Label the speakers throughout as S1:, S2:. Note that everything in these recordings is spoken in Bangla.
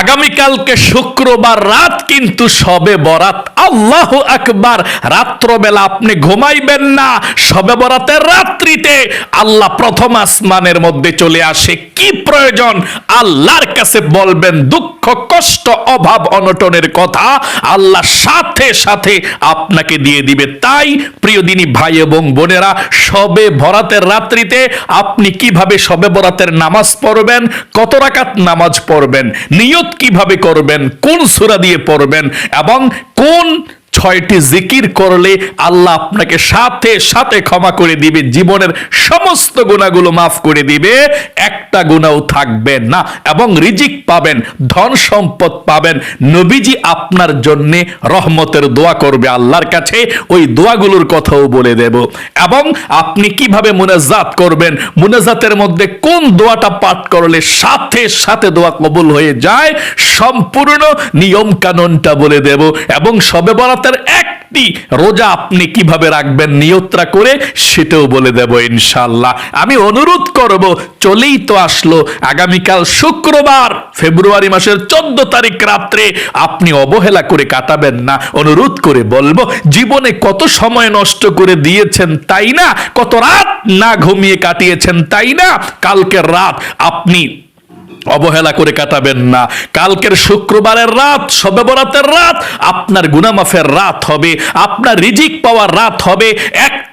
S1: আগামীকালকে শুক্রবার রাত কিন্তু সবে বরাত। আল্লাহ আকবার। রাত্রবেলা আপনি ঘুমাইবেন না। সবে বরাতের রাত্রিতে আল্লাহ প্রথম আসমানের মধ্যে চলে আসে। কি প্রয়োজন? আল্লাহর কাছে বলবেন, দুঃখ, কষ্ট, অভাব, অনটনের কথা আল্লাহ সাথে সাথে আপনাকে দিয়ে দিবে। তাই প্রিয় দিনী ভাই এবং বোনেরা, সবে বরাতের রাত্রিতে আপনি কীভাবে সবে বরাতের নামাজ পড়বেন, কত রাকাত নামাজ পড়বেন, নিয়ত কীভাবে করবেন? কোন সুরা দিয়ে পড়বেন? এবং কোন ছয়টি জিকির করলে আল্লাহ আপনাকে সাথে সাথে ক্ষমা করে দিবে, জীবনের সমস্ত গুণাগুলো মাফ করে দিবে, একটা গুণাও থাকবে না। এবং রিজিক পাবেন, ধন সম্পদ পাবেন। নবীজি আপনার জন্য রহমতের দোয়া করবে আল্লাহর কাছে, ওই দোয়াগুলোর কথাও বলে দেব। এবং আপনি কীভাবে মুনাজাত করবেন, মুনাজাতের মধ্যে কোন দোয়াটা পাঠ করলে সাথে সাথে দোয়া কবুল হয়ে যায়, সম্পূর্ণ নিয়ম কানুনটা বলে দেব। এবং সবে বরাতের একটি রোজা আপনি কীভাবে রাখবেন নিয়ত্রা করে, সেটাও বলে দেব ইনশাল্লাহ আমি অনুরোধ করব, চলেই তো আসলো, আগামীকাল শুক্রবার, ফেব্রুয়ারি মাসের চোদ্দ তারিখ রাত্রে আপনি অবহেলা করে কাটাবেন না। অনুরোধ করে বলব, জীবনে কত সময় নষ্ট করে দিয়েছেন তাই না? কত রাত না ঘুমিয়ে কাটিয়েছেন তাই না? কালকের রাত আপনি অবহেলা করে কাটাবেন না। কালকের শুক্রবারের রাত সবে বরাতের রাত, আপনার গুনামাফের রাত হবে, আপনার রিজিক পাওয়ার রাত হবে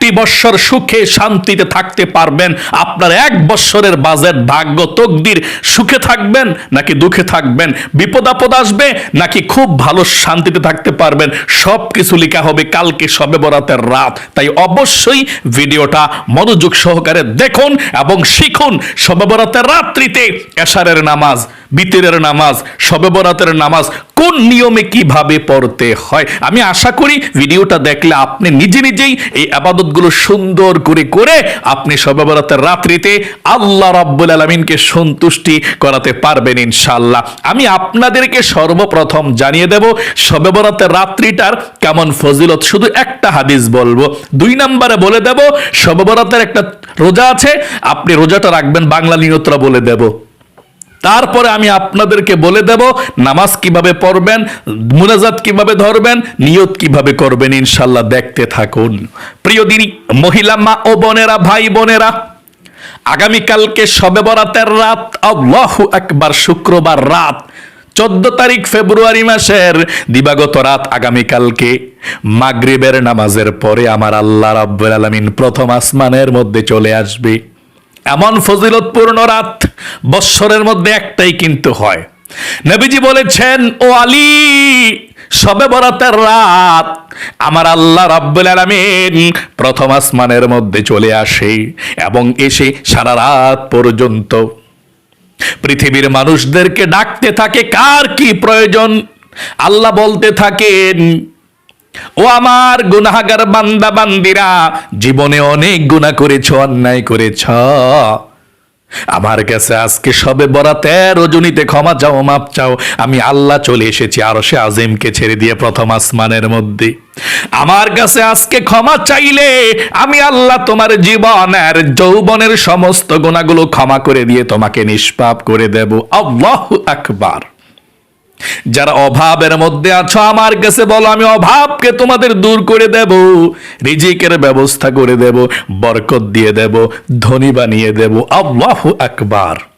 S1: একটি বৎসর সুখে শান্তিতে থাকতে পারবেন। আপনার এক বৎসরের বাজেট ভাগ্য তকদির, সুখে থাকবেন নাকি দুঃখে থাকবেন? বিপদ আপদ আসবে নাকি খুব ভালো শান্তিতে থাকতে পারবেন? সব কিছু লেখা হবে কালকে সবে বরাতের রাত। তাই অবশ্যই ভিডিওটা মনোযোগ সহকারে দেখুন এবং শিখুন সবে বরাতের রাত্রিতে এশারের নামাজ। বিতিরের নামাজ সবে বরাতের নামাজ কোন নিয়মে কীভাবে পড়তে হয়? আমি আশা করি ভিডিওটা দেখলে আপনি নিজে নিজেই এই আবাদতগুলো সুন্দর করে করে আপনি সবে বরাতের রাত্রিতে আল্লাহ রাব্বুল আলমিনকে সন্তুষ্টি করাতে পারবেন ইনশাল্লাহ আমি আপনাদেরকে সর্বপ্রথম জানিয়ে দেব সবে বরাতের রাত্রিটার কেমন ফজিলত? শুধু একটা হাদিস বলব। দুই নম্বরে বলে দেব সবে বরাতের একটা রোজা আছে, আপনি রোজাটা রাখবেন, বাংলা নিয়তরা বলে দেব। তারপরে আমি আপনাদেরকে বলে দেব, নামাজ কীভাবে পড়বেন, মুনাজাত কীভাবে ধরবেন, নিয়ত কীভাবে করবেন, ইনশাল্লাহ দেখতে থাকুন। প্রিয় দিনী, মহিলা মা ও বোনেরা, ভাই বোনেরা, আগামীকালকে সবে বরাতের রাত, আল্লাহু একবার শুক্রবার রাত, চোদ্দ তারিখ ফেব্রুয়ারি মাসের দিবাগত রাত আগামীকালকে মাগরিবের নামাজের পরে আমার আল্লাহ রাব্বুল আলামিন প্রথম আসমানের মধ্যে চলে আসবে। এমন ফজিলতপূর্ণ রাত বৎসরের মধ্যে একটাই কিন্তু হয়। নবীজি বলেছেন, ও আলী, সবে বরাতের রাত আমার আল্লাহ রাব্বুল আলামিন প্রথম আসমানের মধ্যে চলে আসে এবং এসে সারা রাত পর্যন্ত পৃথিবীর মানুষদেরকে ডাকতে থাকে। কার কি প্রয়োজন? আল্লাহ বলতে থাকেন ও আমার গুনাহগার বান্দা, বান্দিরা, জীবনে অনেক গুণা করেছ, অন্যায় করেছ। আমার কাছে আজকে সবে বরাতে রজনীতে ক্ষমা চাও, মাপ চাও। আমি আল্লাহ চলে এসেছি আরও সে আজিমকে ছেড়ে দিয়ে প্রথম আসমানের মধ্যে। আমার কাছে আজকে ক্ষমা চাইলে আমি আল্লাহ তোমার জীবনের, যৌবনের সমস্ত গুণাগুলো ক্ষমা করে দিয়ে তোমাকে নিষ্পাপ করে দেব। আল্লাহ আকবার। যারা অভাবের মধ্যে আছো, আমার কাছে বলো, আমি অভাবকে তোমাদের দূর করে দেব, রিজিকের ব্যবস্থা করে দেব, বরকত দিয়ে দেব, ধনী বানিয়ে দেব। আল্লাহ আকবার।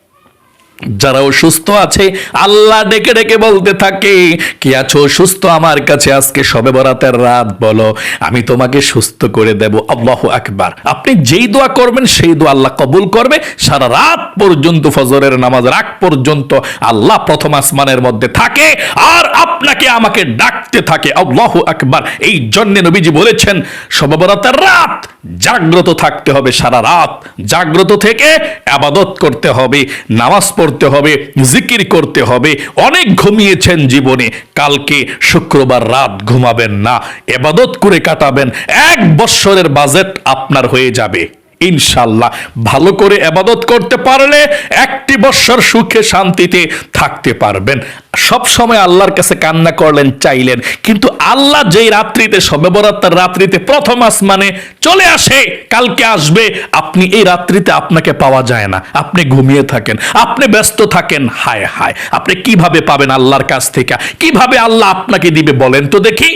S1: যারা অসুস্থ আছে, আল্লাহ ডেকে ডেকে বলতে থাকে, কি আছো সুস্থ আমার কাছে আজকে সবে বরাতের রাত, বলো, আমি তোমাকে সুস্থ করে দেব। আল্লাহ আকবার। আপনি যেই দোয়া করবেন, সেই দোয়া আল্লাহ কবুল করবে। সারা রাত পর্যন্ত ফজরের নামাজ, রাত পর্যন্ত আল্লাহ প্রথম আসমানের মধ্যে থাকে, আর আপনাকে আমাকে ডাকতে থাকে। আল্লাহ আকবার। এই জন্যে নবীজি বলেছেন, সবে বরাতের রাত জাগ্রত থাকতে হবে, সারা রাত জাগ্রত থেকে আবাদত করতে হবে। নামাজ পড়তে হবে, জিকির করতে হবে। অনেক ঘুমিয়েছেন জীবনে, কালকে শুক্রবার রাত ঘুমাবেন না, এবাদত করে কাটাবেন, এক বৎসরের বাজেট আপনার হয়ে যাবে। ইনশাল্লাহ ভালো করে আবাদত করতে পারলে একটি বৎসর সুখে শান্তিতে থাকতে পারবেন। সব সময় আল্লাহর কাছে কান্না করলেন, চাইলেন। কিন্তু আল্লাহ যেই রাত্রিতে সবে বরাত্তার রাত্রিতে প্রথম আসমানে চলে আসে, কালকে আসবে, আপনি এই রাত্রিতে আপনাকে পাওয়া যায় না। আপনি ঘুমিয়ে থাকেন, আপনি ব্যস্ত থাকেন, হায় হায়, আপনি কীভাবে পাবেন আল্লাহর কাছ থেকে? কীভাবে আল্লাহ আপনাকে দিবে বলেন তো দেখি।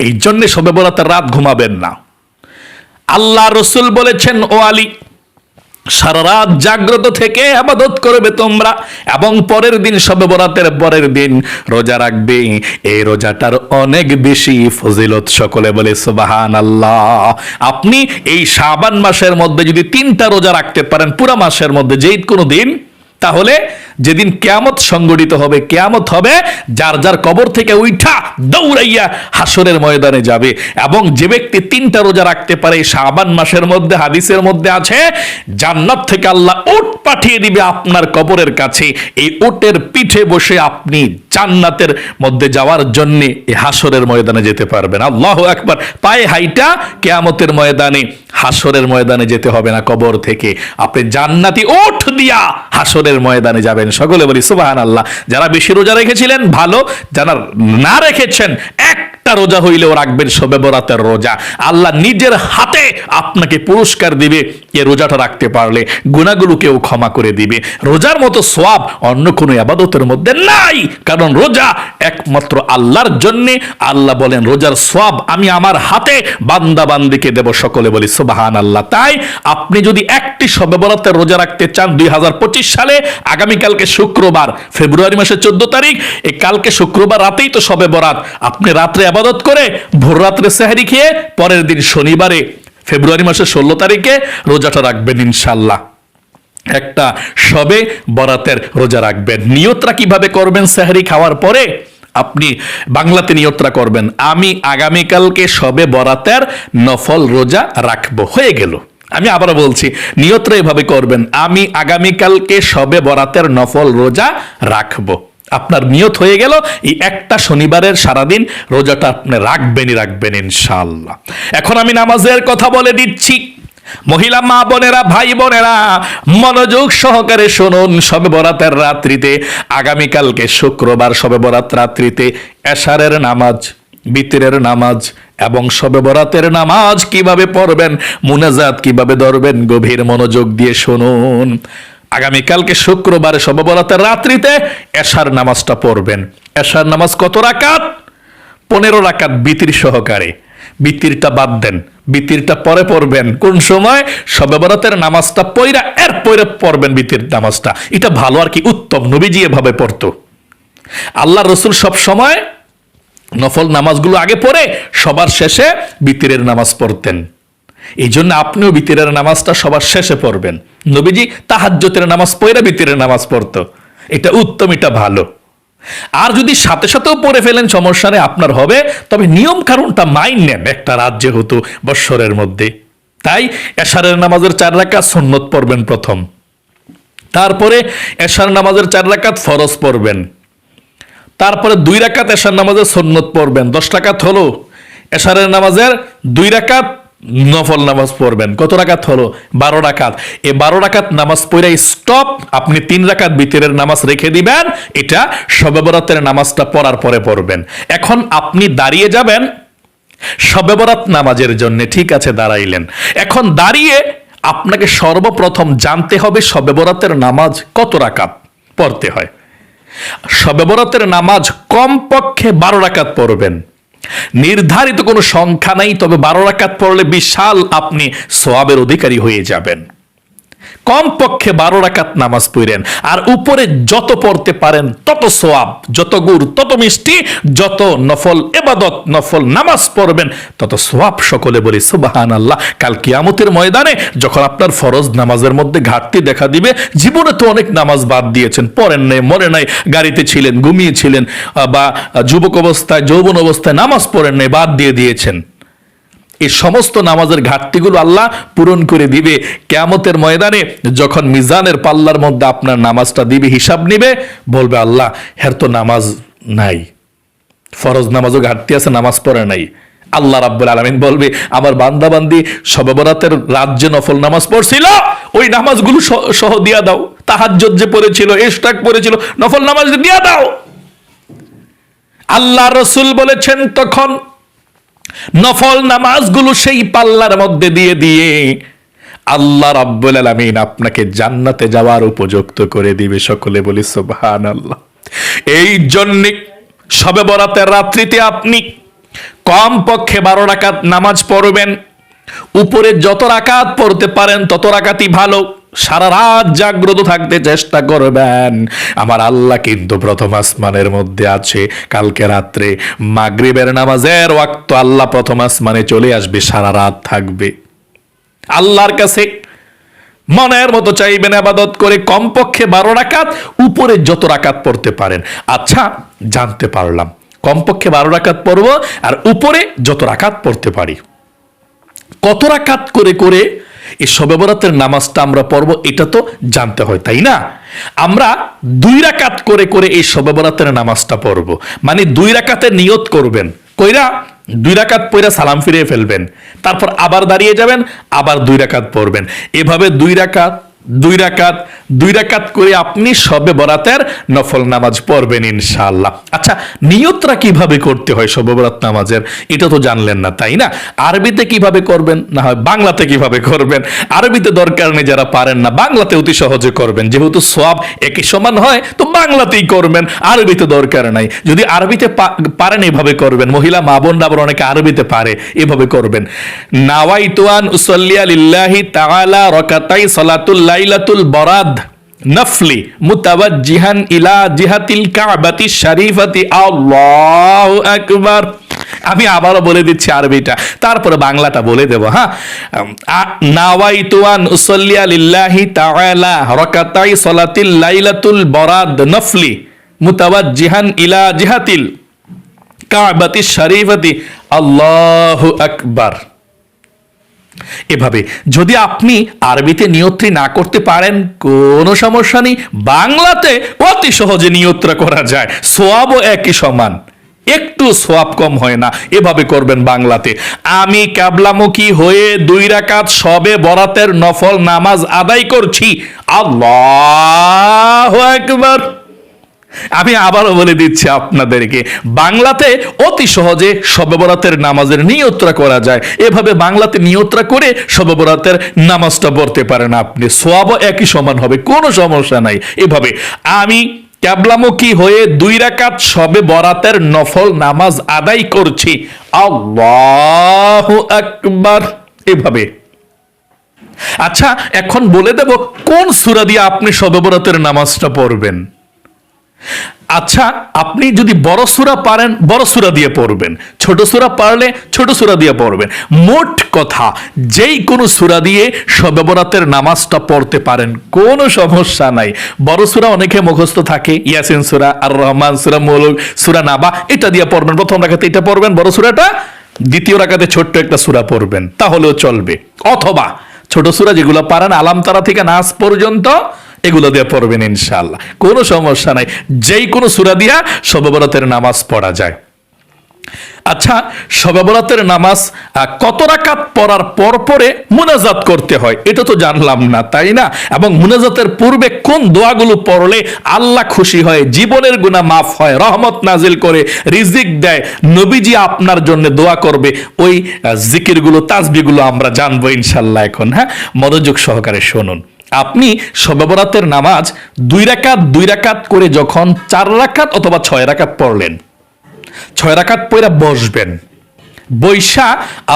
S1: এই জন্যে সবে বরাতের রাত ঘুমাবেন না। আল্লাহ রসুল বলেছেন, ও আলী, সারা রাত জাগ্রত থেকে আবাদত করবে তোমরা এবং পরের দিন সবে বরাতের পরের দিন রোজা রাখবে। এই রোজাটার অনেক বেশি ফজিলত সকলে বলে সুবাহান আল্লাহ আপনি এই শাবান মাসের মধ্যে যদি তিনটা রোজা রাখতে পারেন, পুরা মাসের মধ্যে যেই কোনো দিন, তাহলে যেদিন কেয়ামত সংগঠিত হবে, কেয়ামত হবে, যার যার কবর থেকে উঠা দৌড়াইয়া হাসরের ময়দানে যাবে। এবং যে ব্যক্তি তিনটা রোজা রাখতে পারে, শাবান মাসের মধ্যে, হাদিসের মধ্যে আছে, জান্নাত থেকে আল্লাহ উট পাঠিয়ে দিবে আপনার কবরের কাছে। এই উটের পিঠে বসে আপনি জান্নাতের মধ্যে যাওয়ার জন্যে এই হাসরের ময়দানে যেতে পারবেন। আল্লাহ একবার পায়ে হাইটা কেয়ামতের ময়দানে হাসরের ময়দানে যেতে হবে না কবর থেকে। আপনি জান্নাতি ওঠ দিয়া হাসরের ময়দানে যাবেন। সকলে বলি সুবাহান আল্লাহ যারা বেশি রোজা রেখেছিলেন ভালো যারা না রেখেছেন একটা রোজা হইলেও রাখবেন সবে বরাতের রোজা। আল্লাহ নিজের হাতে আপনাকে পুরস্কার দিবে, এ রোজাটা রাখতে পারলে গুণাগুলোকেও ক্ষমা করে দিবে। রোজার মতো সোয়াব অন্য কোনো আবাদতের মধ্যে নাই, কারণ রোজা একমাত্র আল্লাহর জন্যে। আল্লাহ বলেন, রোজার সোয়াব আমি আমার হাতে বান্দা বান্দিকে দেব সকলে বলি সুবাহান আল্লাহ তাই আপনি যদি একটি সবে বরাতের রোজা রাখতে চান দুই হাজার পঁচিশ সালে আগামীকালকে শুক্রবার, ফেব্রুয়ারি মাসের চোদ্দ তারিখ, এ কালকে শুক্রবার রাতেই তো সবে বরাত। আপনি রাত্রে আবাদত করে ভোর রাত্রে সেহারি খেয়ে পরের দিন শনিবারে ফেব্রুয়ারি মাসের ষোলো তারিখে রোজাটা রাখবেন ইনশাল্লাহ একটা সবে বরাতের রোজা রাখবেন। নিয়তরা কীভাবে করবেন সেহারি খাওয়ার পরে? আপনি বাংলাতে নিয়তরা করবেন, আমি আগামীকালকে সবে বরাতের নফল রোজা রাখব। হয়ে গেল। আমি আবারও বলছি, নিয়তরা এভাবে করবেন, আমি আগামীকালকে সবে বরাতের নফল রোজা রাখব। আপনার নিয়ত হয়ে গেল। এই একটা শনিবারের সারাদিন রোজাটা আপনি রাখবেনই রাখবেন ইনশাল্লাহ এখন আমি নামাজের কথা বলে দিচ্ছি। মহিলা মা বোনেরা, ভাই বোনেরা, মনোযোগ সহকারে শুনুন সবে বরাতের রাত্রিতে। আগামীকালকে শুক্রবার সবে বরাত রাত্রিতে এশারের নামাজ, বিতিরের নামাজ এবং সবে বরাতের নামাজ কীভাবে পড়বেন, মুনাজাত কীভাবে ধরবেন, গভীর মনোযোগ দিয়ে শুনুন। আগামীকালকে শুক্রবারে সবে রাত্রিতে এশার নামাজটা পড়বেন। এশার নামাজ কত রাকাত? পনেরো রাকাত বিতির সহকারে। বিতিরটা বাদ দেন, বিতিরটা পরে পড়বেন। কোন সময়? সবে বরাতের নামাজটা পইরা এর পরে পড়বেন বিতির নামাজটা। এটা ভালো আর কি উত্তম, নবীজি এভাবে পড়তো। আল্লাহ রসুল সব সময় নফল নামাজগুলো আগে পড়ে, সবার শেষে বিতিরের নামাজ পড়তেন। এই জন্য আপনিও বিতিরের নামাজটা সবার শেষে পড়বেন। নবীজি তাহাজ্জতের নামাজ পড়ে বিতিরের নামাজ পড়তো। এটা উত্তম, এটা ভালো। আর যদি সাথে সাথেও পড়ে ফেলেন, সমস্যা নেই, আপনার হবে। তবে নিয়ম কারণটা মাইন নেন একটা রাত যেহেতু বৎসরের মধ্যে। তাই এশারের নামাজের চার রাখা সন্ন্যত পড়বেন প্রথম। তারপরে এশার নামাজের চার রাকাত ফরজ পড়বেন। তারপরে দুই রাকাত এশার নামাজের সন্ন্যত পড়বেন। দশ রাকাত হলো এশারের নামাজের দুই রাকাত নফল নামাজ পড়বেন। কত রাকাত হলো? বারো রাকাত। এই বারো রাকাত নামাজ পড়ে স্টপ আপনি তিন রাকাত বিতিরের নামাজ রেখে দিবেন, এটা শবে বরাতের নামাজটা পড়ার পরে পড়বেন। এখন আপনি দাঁড়িয়ে যাবেন শবে বরাত নামাজের জন্য, ঠিক আছে, দাঁড়াইলেন। এখন দাঁড়িয়ে আপনাকে সর্বপ্রথম জানতে হবে শবে বরাতের নামাজ কত রাকাত পড়তে হয়। শবে বরাতের নামাজ কমপক্ষে বারো রাকাত পড়বেন। নির্ধারিত কোনো সংখ্যা নাই তবে বারো রাকাত পড়লে বিশাল আপনি সোয়াবের অধিকারী হয়ে যাবেন। কমপক্ষে বারো রাকাত নামাজ পড়েন। আর উপরে যত পড়তে পারেন, তত সোয়াব যত গুড়, তত মিষ্টি, যত নফল এবাদত, নফল নামাজ পড়বেন, তত সোয়াব সকলে বলি সুবাহান আল্লাহ কাল কিয়ামতের ময়দানে যখন আপনার ফরজ নামাজের মধ্যে ঘাটতি দেখা দিবে, জীবনে তো অনেক নামাজ বাদ দিয়েছেন, পড়েন নাই, মরে নাই, গাড়িতে ছিলেন ঘুমিয়েছিলেন বা যুবক অবস্থায়, যৌবন অবস্থায় নামাজ পড়েন নাই, বাদ দিয়ে দিয়েছেন। এই সমস্ত নামাজের ঘাটতিগুলো আল্লাহ পূরণ করে দিবে। কেয়ামতের ময়দানে যখন মিজানের পাল্লার মধ্যে আপনার নামাজটা দিবে, হিসাব নিবে, বলবে, আল্লাহ, হের তো নামাজ নাই। ফরজ নামাজও ঘাটতি আছে, নামাজ পড়ে নাই। আল্লাহ রাব্বুল আলামিন বলবে, আমার বান্দা বান্দি শবে বরাতের রাজ্যে নফল নামাজ পড়ছিল, ওই নামাজগুলো সহ দিয়া দাও। তাহাজ্জুদ যে পড়েছিল ইশরাক পড়েছিল, নফল নামাজ দিয়া দাও। আল্লাহ রসুল বলেছেন, তখন নফল নামাজগুলো সেই পাল্লার মধ্যে দিয়ে দিয়ে আল্লাহ রাব্বুল আলামিন আপনাকে জান্নাতে যাওয়ার উপযুক্ত করে দিবে। সকলে বলি সুবহানাল্লাহ। এই জন্য সবে বরাতের রাত্রিতে আপনি কম পক্ষে বারো রাকাত নামাজ পড়বেন। উপরে যত রাকাত পড়তে পারেন তত রাকাতই ভালো। সারা রাত জাগ্রত থাকতে চেষ্টা করবেন। আমার আল্লাহ কিন্তু প্রথম আসমানের মধ্যে আছে। কালকে রাত্রে মাগরিবের নামাজের ওয়াক্ত আল্লাহ প্রথম আসমানে চলে আসবে, সারা রাত থাকবে। আল্লাহর কাছে মনের মতো চাইবেন আবাদত করে কমপক্ষে বারো রাকাত, উপরে যত রাকাত পড়তে পারেন। আচ্ছা জানতে পারলাম। কমপক্ষে বারো রাকাত পড়ব আর উপরে যত রাকাত পড়তে পারি। কত রাকাত করে করে এই সবেবরাতের নামাজটা আমরা পড়ব, এটা তো জানতে হয়, তাই না? আমরা দুই রাকাত করে করে এই সবেবরাতের নামাজটা পড়ব। মানে দুই রাকাতে নিয়ত করবেন। কইরা দুই রাকাত পইরা সালাম ফিরিয়ে ফেলবেন। তারপর আবার দাঁড়িয়ে যাবেন, আবার দুই রাকাত পড়বেন। এভাবে দুই রাকাত দুই রাকাত দুই রাকাত করে আপনি সবে বরাতের নফল নামাজ পড়বেন ইনশাআল্লাহ। আচ্ছা নিয়তরা কীভাবে করতে হয় সবে বরাত নামাজের? এটা তো জানলেন না, তাই না? আরবিতে কীভাবে করবেন? না হয় বাংলাতে কীভাবে করবেন? আরবিতে দরকার নেই যারা পারেন না, বাংলাতে অতি সহজে করবেন। যেহেতু সব একই সমান হয়, তো বাংলাতেই করবেন, আরবিতে দরকার নাই। যদি আরবিতে পারেন এভাবে করবেন, মহিলা, মা বোনরা আবার অনেকে আরবিতে পারে, এভাবে করবেন। নাওয়াইতুয়ান উসল্লিয়া লিল্লাহি তাআলা রাকাতাই সালাতুল লাইলাতুল বরাদ নফলি মুতাওয়াজ্জিহান ইলা জিহাতিল কাবাতি শরীফাতি। আল্লাহু আকবার। আমি আবারও বলে দিচ্ছি আরবিটা। তারপরে বাংলাটা বলে দেব হ্যাঁ? নাওয়াইতুয়ান উসল্লিয়া লিল্লাহি তাআলা রাকাতাই সালাতিল লাইলাতুল বরাদ নফলি মুতাওয়াজ্জিহান ইলা জিহাতিল কাবাতি শরীফাতি। আল্লাহু আকবার। এভাবে যদি আপনি আরবিতে নিয়ত্রী না করতে পারেন, কোনো সমস্যা নেই। বাংলাতে অতি সহজে নিয়ত্রা করা যায়। সোয়াবও একই সমান। একটু সোয়াব কম হয় না। এভাবে করবেন বাংলাতে। আমি ক্যাবলামুখী হয়ে দুই রাকাত সবে বরাতের নফল নামাজ আদায় করছি। আল্লাহ একবার আমি আবারও বলে দিচ্ছি আপনাদেরকে, বাংলাতে অতি সহজে শবে বরাতের নামাজের নিয়ত্রা করা যায়। এভাবে বাংলাতে নিয়ত্রা করে শবে বরাতের নামাজটা পড়তে পারেন আপনি। সোয়াব একই সমান হবে, কোনো সমস্যা নাই। এভাবে আমি ক্যাবলামুখী হয়ে দুই রাকাত সবে বরাতের নফল নামাজ আদায় করছি। আল্লাহ আকবার। এভাবে। আচ্ছা এখন বলে দেব কোন সূরা দিয়ে আপনি শবে বরাতের নামাজটা পড়বেন? আচ্ছা আপনি যদি বড় সুরা পারেন, বড় সুরা দিয়ে পড়বেন। ছোট সুরা পারলে ছোট সুরা দিয়ে পড়বেন। মোট কথা, যেই কোনো সুরা দিয়ে শবে বরাতের নামাজটা পড়তে পারেন, কোনো সমস্যা নাই। বড় সুরা অনেকে মুখস্থ থাকে, ইয়াসিন সুরা আর রহমান সুরা মৌলক সুরা, নাবা, এটা দিয়ে পড়বেন। প্রথম রাখাতে এটা পড়বেন, বড় সুরাটা। দ্বিতীয় রাখাতে ছোট্ট একটা সুরা পড়বেন, তাহলেও চলবে। অথবা, ছোট সুরা যেগুলো পারেন, আলামতারা থেকে নাচ পর্যন্ত এগুলো দিয়ে পড়বেন ইনশাল্লাহ কোনো সমস্যা নাই। যেই কোনো সুরা দিয়া সববরাতের নামাজ পড়া যায়। আচ্ছা সবাবরাতের নামাজ কত রাকাত পড়ার পর পরে মুনাজাত করতে হয়? এটা তো জানলাম না, তাই না? এবং মুনাজাতের পূর্বে কোন দোয়াগুলো পড়লে আল্লাহ খুশি হয়, জীবনের গুণা মাফ হয়, রহমত নাজিল করে, রিজিক দেয়, নবীজি আপনার জন্য দোয়া করবে, ওই জিকিরগুলো তাসবিগুলো আমরা জানব ইনশাল্লাহ এখন হ্যাঁ? মনোযোগ সহকারে শুনুন। আপনি সবাবরাতের নামাজ দুই রাকাত দুই রাকাত করে যখন চার রাকাত অথবা ছয় রাকাত পড়লেন, ছয় রাকাত পয়রা বসবেন, বৈশা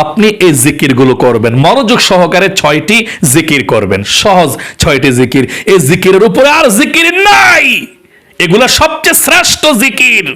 S1: আপনি এই জিকিরগুলো করবেন, মনোযোগ সহকারে ছয়টি জিকির করবেন, সহজ ছয়টি জিকির, এই জিকিরের উপরে আর জিকির নাই, এগুলা সবচেয়ে শ্রেষ্ঠ জিকির।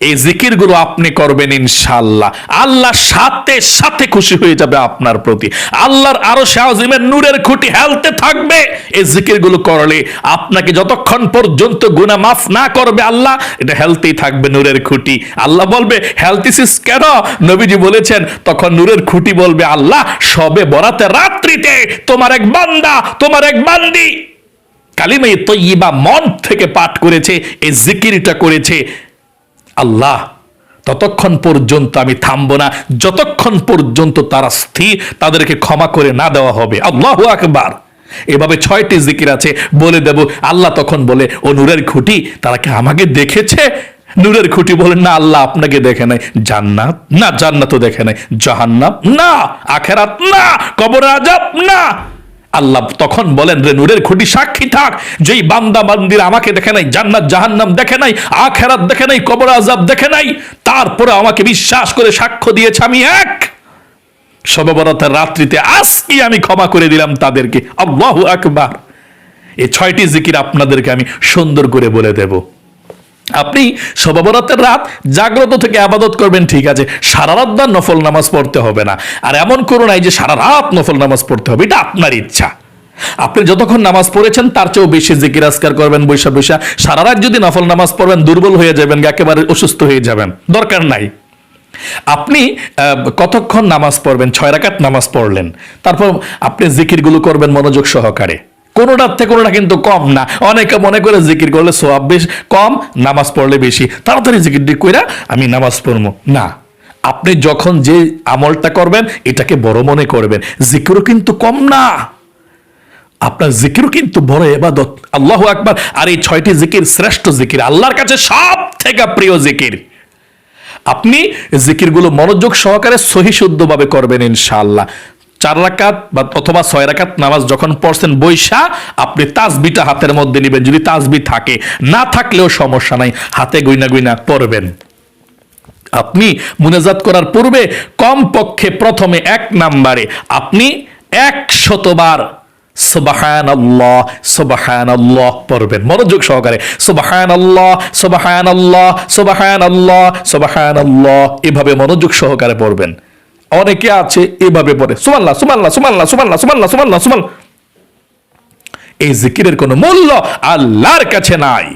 S1: এই জিকিরগুলো আপনি করবেন ইনশাল্লাহ আল্লাহ সাথে সাথে খুশি হয়ে যাবে আপনার প্রতি। আল্লাহর আরও শাহজিমের নূরের খুঁটি হেলতে থাকবে। এই জিকিরগুলো করলে আপনাকে যতক্ষণ পর্যন্ত গুণা মাফ না করবে আল্লাহ, এটা হেলতেই থাকবে নূরের খুঁটি। আল্লাহ বলবে হেলথিসিস কেন? নবীজি বলেছেন, তখন নূরের খুঁটি বলবে আল্লাহ, সবে বরাতে রাত্রিতে তোমার এক বান্দা, তোমার এক বান্দি কালিমে তৈবা মন থেকে পাঠ করেছে, এই জিকিরটা করেছে। আল্লাহ, ততক্ষণ পর্যন্ত আমি থামবো না। যতক্ষণ পর্যন্ত তারা স্থির, তাদেরকে ক্ষমা করে না দেওয়া হবে। আল্লাহ আকবার। এভাবে ছয়টি জিকির আছে। বলে দেব, আল্লাহ তখন বলে, ও নূরের খুঁটি, তারা কি আমাকে দেখেছে? নূরের খুঁটি বলেন না, আল্লাহ আপনাকে দেখে নাই। জান্নাত? না, জান্নাতও দেখে নাই। জাহান্নাম? না, আখেরাত? না, কবর আজাব না। আল্লাহ তখন বলেন, রে নূরের খুঁটি সাক্ষী থাক। যেই বান্দা বান্দির আমাকে দেখে নাই, জান্নাত, জাহান্নাম দেখে নাই, আখেরাত দেখে নাই, কবর আজাব দেখে নাই, তারপরে আমাকে বিশ্বাস করে সাক্ষ্য দিয়েছে আমি এক। সববরতের রাত্রিতে আজকে আমি ক্ষমা করে দিলাম তাদেরকে। আল্লাহু আকবার। এই ছয়টি জিকির আপনাদেরকে আমি সুন্দর করে বলে দেব। আপনি সবাবরাতের রাত জাগ্রত থেকে আবাদত করবেন, ঠিক আছে। সারা রাত বা নফল নামাজ পড়তে হবে না। আর এমন করো নাই যে সারা রাত নফল নামাজ পড়তে হবে, এটা আপনার ইচ্ছা। আপনি যতক্ষণ নামাজ পড়েছেন, তার চেয়েও বেশি জিকির আজকার করবেন, বৈশা বৈশা। সারা রাত যদি নফল নামাজ পড়বেন, দুর্বল হয়ে যাবেন, একেবারে অসুস্থ হয়ে যাবেন। দরকার নাই। আপনি কতক্ষণ নামাজ পড়বেন? ছয় রাকাত নামাজ পড়লেন। তারপর আপনি জিকিরগুলো করবেন মনোযোগ সহকারে। কোনোটার থেকে কোনোটা কিন্তু কম না। অনেকে মনে করে জিকির করলে সোয়াব বেশ কম, নামাজ পড়লে বেশি। তাড়াতাড়ি জিকিরটি কইরা আমি নামাজ পড়ব। না, আপনি যখন যে আমলটা করবেন, এটাকে বড় মনে করবেন। জিকিরও কিন্তু কম না। আপনার জিকিরও কিন্তু বড় এবাদত। আল্লাহ আকবার। আর এই ছয়টি জিকির শ্রেষ্ঠ জিকির, আল্লাহর কাছে সব থেকে প্রিয় জিকির। আপনি জিকিরগুলো মনোযোগ সহকারে সহি শুদ্ধভাবে করবেন ইনশাআল্লাহ। চার রাকাত বা অথবা ছয় রাকাত নামাজ যখন পড়ছেন বৈশা, আপনি তাজবিটা হাতের মধ্যে নেবেন। যদি তাজবি থাকে, না থাকলেও সমস্যা নাই, হাতে গুইনা গুইনা পড়বেন। আপনি মুনাজাত করার পূর্বে কম পক্ষে প্রথমে এক নাম্বারে আপনি এক শতবার সুবাহান আল্লাহ পড়বেন। মনোযোগ সহকারে সুবাহান আল্লাহ সুবাহান এভাবে মনোযোগ সহকারে পড়বেন। অনেকে আছে এভাবে পড়ে সুমাল্লাহ সুমাল্লাহ সুমাল্লাহ সুমাল্লাহ সুমাল্লাহ সুমাল্লাহ সুমাল এই জিকিরের কোনো মূল্য আল্লাহর কাছে নাই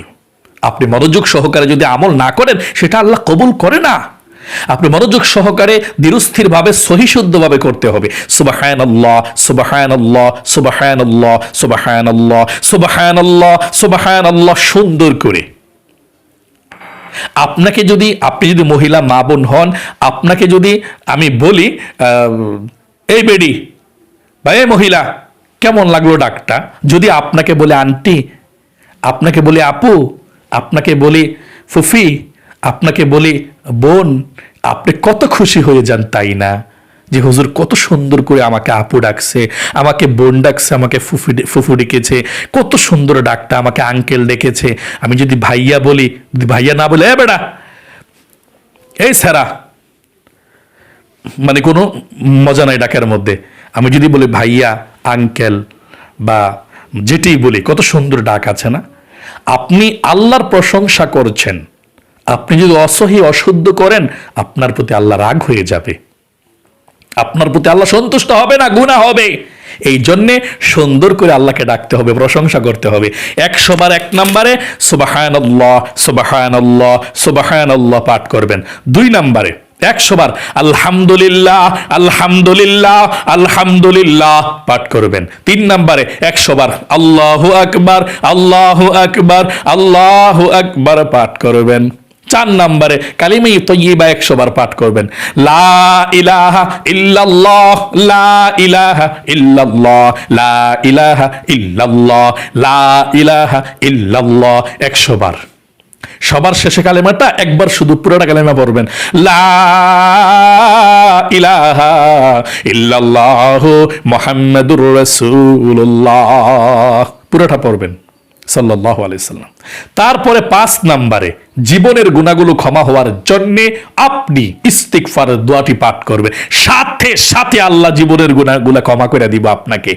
S1: আপনি মনোযোগ সহকারে যদি আমল না করেন সেটা আল্লাহ কবুল করে না আপনি মনোযোগ সহকারে ধীরস্থির ভাবে সহিশুদ্ধ ভাবে করতে হবে সুবাহান আল্লাহ সুবাহান আল্লাহ সুবাহান আল্লাহ সুবাহান আল্লাহ সুবাহান আল্লাহ সুবাহান আল্লাহ সুন্দর করে আপনাকে যদি, আপনি যদি মহিলা মা বোন হন, আপনাকে যদি আমি বলি এই বেডি, বা এই মহিলা, কেমন লাগল ডাকটা? যদি আপনাকে বলে, আন্টি, আপনাকে বলি, আপু, আপনাকে বলি, ফুফি, আপনাকে বলি, বোন, আপনি কত খুশি হয়ে যান তাই না? যে হুজুর কত সুন্দর করে আমাকে আপু ডাকছে, আমাকে বোন ডাকছে, আমাকে ফুফি ফুফু ডেকেছে, কত সুন্দর ডাকটা আমাকে আঙ্কেল ডেকেছে। আমি যদি ভাইয়া বলি, যদি ভাইয়া না বলে, এ বেড়া এই স্যারা মানে কোনো মজা নাই ডাকের মধ্যে। আমি যদি বলি, ভাইয়া আঙ্কেল বা যেটি বলি, কত সুন্দর ডাক আছে না? আপনি আল্লাহর প্রশংসা করছেন। আপনি যদি অসহি অশুদ্ধ করেন, আপনার প্রতি আল্লাহ রাগ হয়ে যাবে। আপনার প্রতি আল্লাহ সন্তুষ্ট হবে না গুণা হবে। এই জন্যে সুন্দর করে আল্লাহকে ডাকতে হবে, প্রশংসা করতে হবে। একশো বার এক নম্বরে সুবাহান আল্লাহ সুবাহান আল্লাহ সুবাহান আল্লাহ পাঠ করবেন। দুই নম্বরে একশো বার আলহামদুলিল্লাহ আলহামদুলিল্লাহ আলহামদুলিল্লাহ পাঠ করবেন। তিন নম্বরে একশো বার আল্লাহু আকবার আল্লাহু আকবার আল্লাহু আকবার পাঠ করবেন। চার নম্বরে কালিমাই তৈবা একশো বার পাঠ করবেন। লা ইলাহা ইল্লাল্লাহ, লা ইলাহা ইল্লাল্লাহ, লা ইলাহা ইল্লাল্লাহ, লা ইলাহা ইল্লাল্লাহ একশো বার। সবার শেষে কালেমাটা একবার শুধু পুরোটা কালেমা পড়বেন। লা ইলাহা ইল্লাল্লাহ মুহাম্মাদুর রাসূলুল্লাহ। পুরোটা পড়বেন। সাল্লাহ আলাইসাল্লাম তারপরে পাঁচ নাম্বারে, জীবনের গুণাগুলো ক্ষমা হওয়ার জন্য আপনি ইস্তিকফারের দোয়াটি পাঠ করবেন সাথে সাথে আল্লাহ জীবনের গুণাগুলো ক্ষমা করে দিব আপনাকে।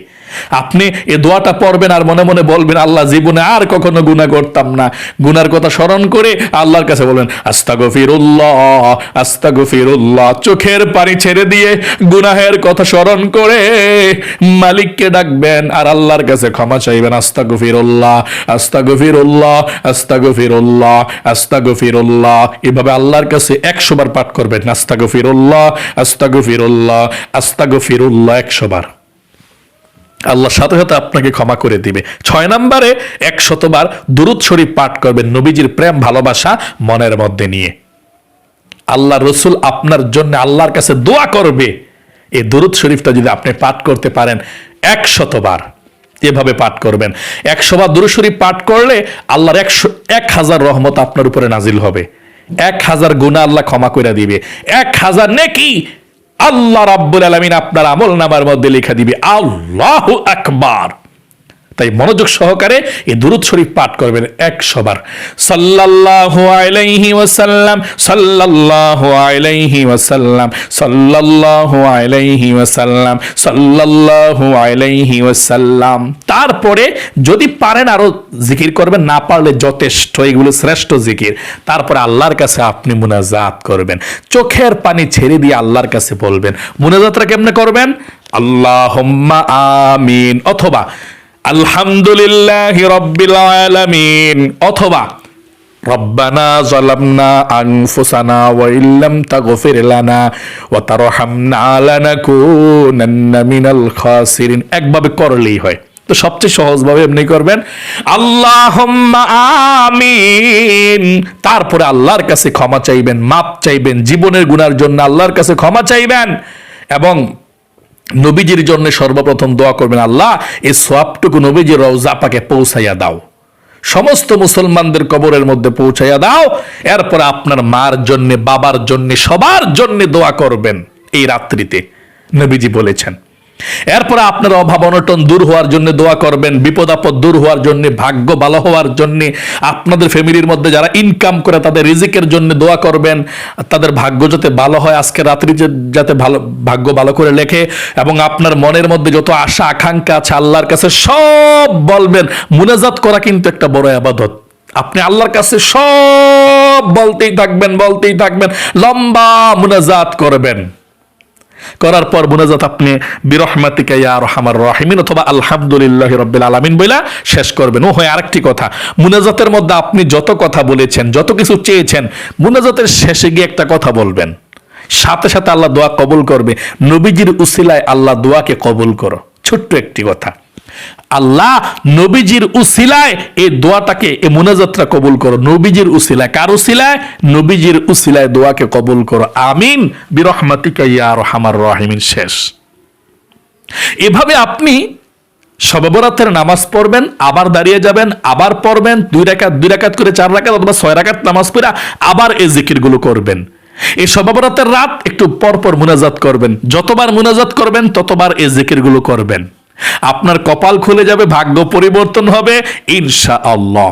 S1: আপনি এ দোয়াটা পড়বেন আর মনে মনে বলবেন, আল্লাহ জীবনে আর কখনো গুণা করতাম না। গুনার কথা স্মরণ করে আল্লাহর কাছে বলবেন আস্তা গফিরুল্লাহ আস্তা গফিরুল্লাহ চোখের পানি ছেড়ে দিয়ে গুনাহের কথা স্মরণ করে মালিককে ডাকবেন আর আল্লাহর কাছে ক্ষমা চাইবেন আস্তা গফিরুল্লাহ আস্তা গফিরুল্লাহ আস্তা গফিরুল্লাহ আস্তা গফিরুল্লাহ এভাবে আল্লাহর কাছে একশো বার পাঠ করবেন আস্তা গফিরুল্লাহ আস্তা গফিরুল্লাহ আস্তা গফিরুল্লাহ একশো বার। আল্লাহ সাথে সাথে আপনাকে ক্ষমা করে দিবে। ছয় নম্বরে একশতবার দুরুদ শরীফ পাঠ করবেন নবীজির প্রেম, ভালোবাসা মনের মধ্যে নিয়ে। আল্লাহ রসুল আপনার জন্য আল্লাহর কাছে দোয়া করবে। এই দুরুদ শরীফটা যদি আপনি পাঠ করতে পারেন একশতবার এভাবে পাঠ করবেন। একশো বা দুরুশরী পাঠ করলে আল্লাহর একশো এক হাজার রহমত আপনার উপরে নাজিল হবে। এক হাজার গুণা আল্লাহ ক্ষমা করে দিবে। এক হাজার নেকি আল্লাহ রাব্বুল আলমিন আপনার আমল নামার মধ্যে লিখে দিবে, আল্লাহ আকবার। তাই মনোযোগ সহকারে এই দুরুদ শরীফ পাঠ করবেন একশো বার। সাল্লাল্লাহু আলাইহি ওয়াসাল্লাম, সাল্লাল্লাহু আলাইহি ওয়াসাল্লাম, সাল্লাল্লাহু আলাইহি ওয়াসাল্লাম, সাল্লাল্লাহু আলাইহি ওয়াসাল্লাম। তারপরে যদি পারেন আরও জিকির করবেন, না পারলে যথেষ্ট, এগুলো শ্রেষ্ঠ জিকির। তারপরে আল্লাহর কাছে আপনি মুনাজাত করবেন। চোখের পানি ছেড়ে দিয়ে আল্লাহর কাছে বলবেন, মুনাজাতটা কেমনে করবেন? আল্লাহুম্মা আমিন, অথবা আলহামদুলিল্লাহ রব্বিল আলামিন। অথবা, রব্বানা মিনাল একভাবে করলেই হয়। তো সবচেয়ে সহজভাবে এমনি করবেন, আল্লাহুম্মা আমিন। তারপরে আল্লাহর কাছে ক্ষমা চাইবেন, মাপ চাইবেন, জীবনের গুনার জন্য আল্লাহর কাছে ক্ষমা চাইবেন এবং নবীজির জন্য সর্বপ্রথম দোয়া করবেন, আল্লাহ, এই সোয়াবটুকু নবীজির রওজা পাকে পৌঁছাইয়া দাও। সমস্ত মুসলমানদের কবরের মধ্যে পৌঁছাইয়া দাও। এরপর আপনার মার জন্য, বাবার জন্যে, সবার জন্যে দোয়া করবেন। এই রাত্রিতে নবীজি বলেছেন এরপরে আপনার অভাব অনটন দূর হওয়ার জন্য দোয়া করবেন, বিপদ আপদ দূর হওয়ার জন্য, ভাগ্য ভালো হওয়ার জন্য, আপনাদের ফ্যামিলির মধ্যে যারা ইনকাম করে তাদের রিজিকের জন্য দোয়া করবেন, তাদের ভাগ্য যাতে ভালো হয়, আজকে রাত্রি যাতে ভালো, ভাগ্য ভালো করে লেখে, এবং আপনার মনের মধ্যে যত আশা, আকাঙ্ক্ষা আছে, আল্লাহর কাছে সব বলবেন। মুনাজাত করা কিন্তু একটা বড় আবাদত। আপনি আল্লাহর কাছে সব বলতেই থাকবেন বলতেই থাকবেন, লম্বা মুনাজাত করবেন। করার পর মুনাজাত আপনি বিরহমাতিকা ইয়া রহমার রহিমিন অথবা আলহামদুলিল্লাহ রব্বিল আলামিন বইলা শেষ করবেন। ও হয় আরেকটি কথা, মুনাজাতের মধ্যে আপনি যত কথা বলেছেন, যত কিছু চেয়েছেন, মুনাজাতের শেষে গিয়ে একটা কথা বলবেন। সাথে সাথে আল্লাহ দোয়া কবুল করবে। নবীজির উসিলায় আল্লাহ দোয়াকে কবুল করো। ছোট্ট একটি কথা। আল্লাহ নবীজির উসিলায় এই দোয়াটাকে, এই মুনাজাতটা কবুল করো। নবীজির উসিলায়। কার উসিলায়? নবীজির উসিলায় দোয়াকে কবুল করো। আমিন। বিরহমাতিকা ইয়া রহমার রহিমিন। শেষ। এভাবে আপনি সববরাতের নামাজ পড়বেন, আবার দাঁড়িয়ে যাবেন, আবার পড়বেন, দুই রাকাত দুই রাকাত করে চার রাকাত অথবা ছয় রাকাত নামাজ পড়া আবার এই জিকিরগুলো করবেন। এই সবাবরাতের রাত একটু পরপর মুনাজাত করবেন। যতবার মুনাজাত করবেন, ততবার এই জিকিরগুলো করবেন। আপনার কপাল খুলে যাবে, ভাগ্য পরিবর্তন হবে ইনশা আল্লাহ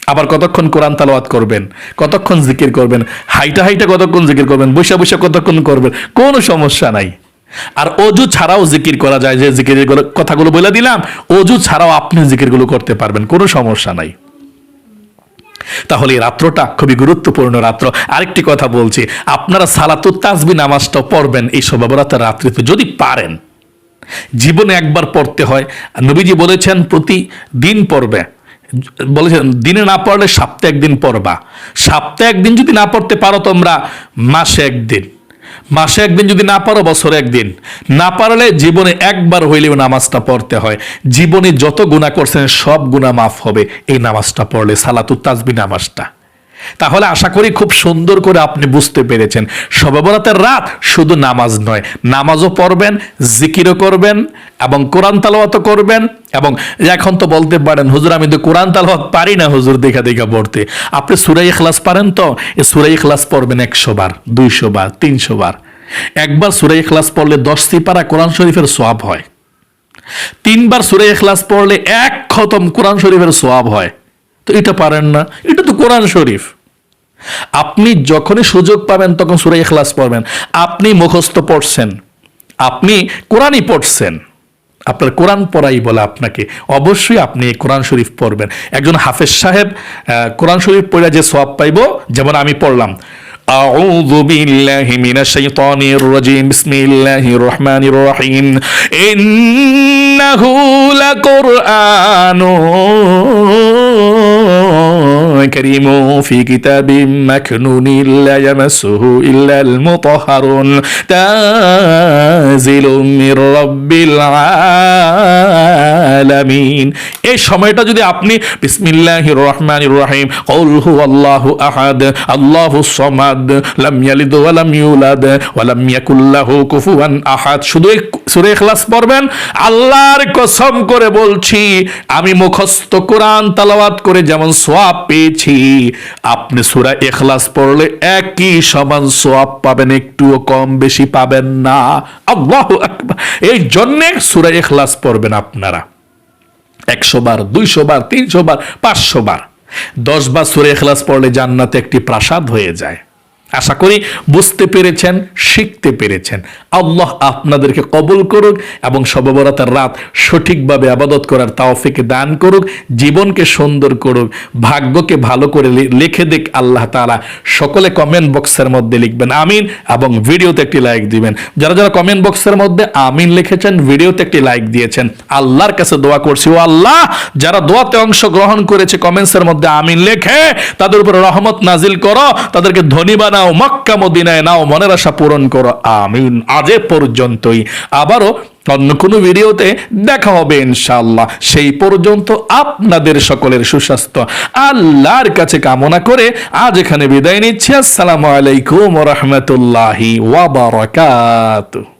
S1: আবার কতক্ষণ কোরআন তালাওয়াত করবেন, কতক্ষণ জিকির করবেন, হাইটা হাইটা কতক্ষণ জিকির করবেন বৈশা বৈশা কতক্ষণ করবেন, কোনো সমস্যা নাই। আর অজু ছাড়াও জিকির করা যায়, যে জিকির কথাগুলো বলে দিলাম, অজু ছাড়াও আপনি জিকিরগুলো করতে পারবেন, কোনো সমস্যা নাই। তাহলে এই রাত্রটা খুবই গুরুত্বপূর্ণ রাত্র। আরেকটি কথা বলছি, আপনারা সালাতুত তাজবি নামাজটা পড়বেন এই সবাবরাতের রাত্রিতে, যদি পারেন। জীবনে একবার পড়তে হয়। নবীজি বলেছেন প্রতি দিন পড়বে। বলেছেন, দিনে না পড়লে সপ্তাহে একদিন পড়বা। সপ্তাহে একদিন যদি না পড়তে পারো তোমরা, মাসে একদিন। মাসে একদিন যদি না পারো, বছরে একদিন। না পারলে জীবনে একবার হইলেও নামাজটা পড়তে হয়। জীবনে যত গুণা করছেন, সব গুণা মাফ হবে। এই নামাজটা পড়লে সালাতুত তাজবি নামাজটা। তাহলে আশা করি খুব সুন্দর করে আপনি বুঝতে পেরেছেন। সবাবরাতের রাত শুধু নামাজ নয়, নামাজও পড়বেন, জিকিরও করবেন এবং কোরআন তালাওয়াতও করবেন এবং এখন তো বলতে পারেন, হুজুর, আমি তো কোরআন তালাওয়াত পারি না হুজুর, দেখা দেখা পড়তে। আপনি সুরাই ইখলাস পারেন তো? এই সুরাই ইখলাস পড়বেন একশো বার, দুইশো বার, তিনশো বার। একবার সুরাই ইখলাস পড়লে দশ সিপারা কোরআন শরীফের সোয়াব হয়। তিনবার সুরাই ইখলাস পড়লে এক খতম কোরআন শরীফের সোয়াব হয়। তো এটা পারেন না এটা তো কোরআন শরীফ আপনি যখনই সুযোগ পাবেন তখন সুরাই ইখলাস পড়বেন আপনি মুখস্থ পড়ছেন আপনি কোরআনই পড়ছেন আপনার কোরআন পড়াই বলে আপনাকে অবশ্যই আপনি এই কোরআন শরীফ পড়বেন একজন হাফেজ সাহেব আহ, কোরআন শরীফ পড়ে যে সওয়াব পাইব যেমন আমি পড়লাম أعوذ بالله من الشيطان الرجيم بسم الله الرحمن الرحيم إنه لقرآن كريم في كتاب مكنون لا يمسه إلا المطهرون تنزيل من رب العالمين এই সময়টা যদি আপনি বিসমিল্লাহির রহমানির রহিম قل هو الله احد الله الصمد لم يلد ولم يولد ولم يكن له كفوا احد শুধু এই সূরা ইখলাস পড়বেন আল্লাহর কসম করে বলছি আমি মুখস্থ কোরআন তালাওয়াত করে যেমন সোয়াব পেয়েছি আপনি সুরা এখলাস পড়লে একই সমান সোয়াব পাবেন, একটুও কম বেশি পাবেন না। আল্লাহ এই জন্যে সুরা এখলাস পড়বেন আপনারা। একশো বার, দুইশো বার, তিনশো বার, পাঁচশো বার। দশ বার সুরে এখলাস পড়লে জান্নাতে একটি প্রাসাদ হয়ে যায়। আশা করি বুঝতে পেরেছেন, শিখতে পেরেছেন। আল্লাহ আপনাদেরকে কবুল করুক এবং সববরতার রাত সঠিকভাবে আবাদত করার তাওফিকে দান করুক, জীবনকে সুন্দর করুক, ভাগ্যকে ভালো করে লিখে দিক আল্লাহ তাআলা। সকলে কমেন্ট বক্সের মধ্যে লিখবেন, আমিন, এবং ভিডিওতে একটি লাইক দিবেন। যারা যারা কমেন্ট বক্সের মধ্যে আমিন লিখেছেন, ভিডিওতে একটি লাইক দিয়েছেন, আল্লাহর কাছে দোয়া করছি। ও আল্লাহ, যারা দোয়াতে অংশগ্রহণ করেছে কমেন্টসের মধ্যে আমিন লেখে তাদের উপর রহমত নাজিল করো, তাদেরকে ধনী বানাও মক্কা মদিনায় নাও, মনের আশা পূরণ করো। আমিন। আজে পর্যন্তই। আবারও অন্য কোনো ভিডিওতে দেখা হবে ইনশাআল্লাহ। সেই পর্যন্ত আপনাদের সকলের সুস্বাস্থ্য। আল্লাহর কাছে কামনা করে আজ এখানে বিদায় নিচ্ছি। আসসালামু আলাইকুম রহমতুল্লাহি ওয়া বারাকাতুহু